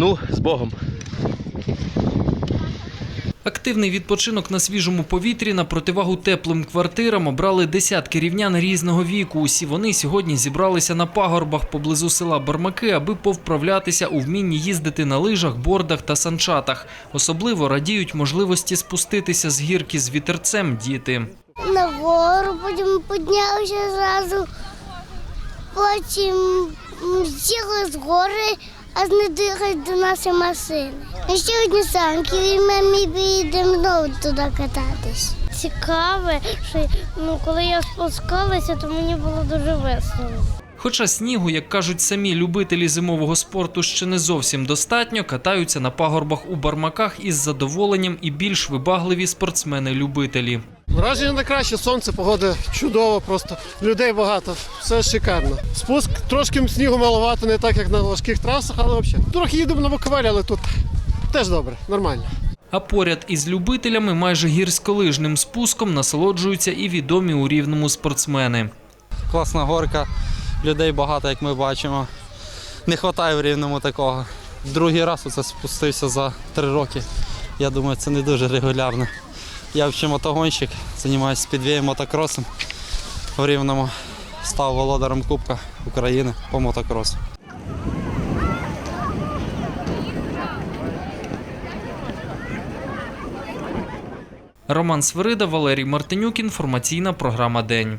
Ну, з Богом. Активний відпочинок на свіжому повітрі на противагу теплим квартирам обрали десятки рівнян різного віку. Усі вони сьогодні зібралися на пагорбах поблизу села Бармаки, аби повправлятися у вмінні їздити на лижах, бордах та санчатах. Особливо радіють можливості спуститися з гірки з вітерцем діти. На гору, потім піднялися зразу, потім сіли з гори, а не дихають до нашої машини. І ще одні санки, і ми поїдемо знову туди кататись. Цікаве, що ну, коли я спускалася, то мені було дуже весело. Хоча снігу, як кажуть самі любителі зимового спорту, ще не зовсім достатньо, катаються на пагорбах у бармаках із задоволенням і більш вибагливі спортсмени-любителі. Враження на краще, сонце, погода чудова, просто людей багато, все шикарно. Спуск трошки снігу маловато, не так як на важких трасах, але взагалі. Трохи їдемо на Буковель, але тут теж добре, нормально. А поряд із любителями майже гірськолижним спуском насолоджуються і відомі у рівному спортсмени. класна горка, людей багато, як ми бачимо. Не вистачає в рівному такого. Другий раз оце спустився за три роки. Я думаю, це не дуже регулярно. Я взагалі мотогонщик, займаюся підвієм мотокросом в рівному. Став володарем Кубка України по мотокросу. Роман Свирида, Валерій Мартинюк. Інформаційна програма День.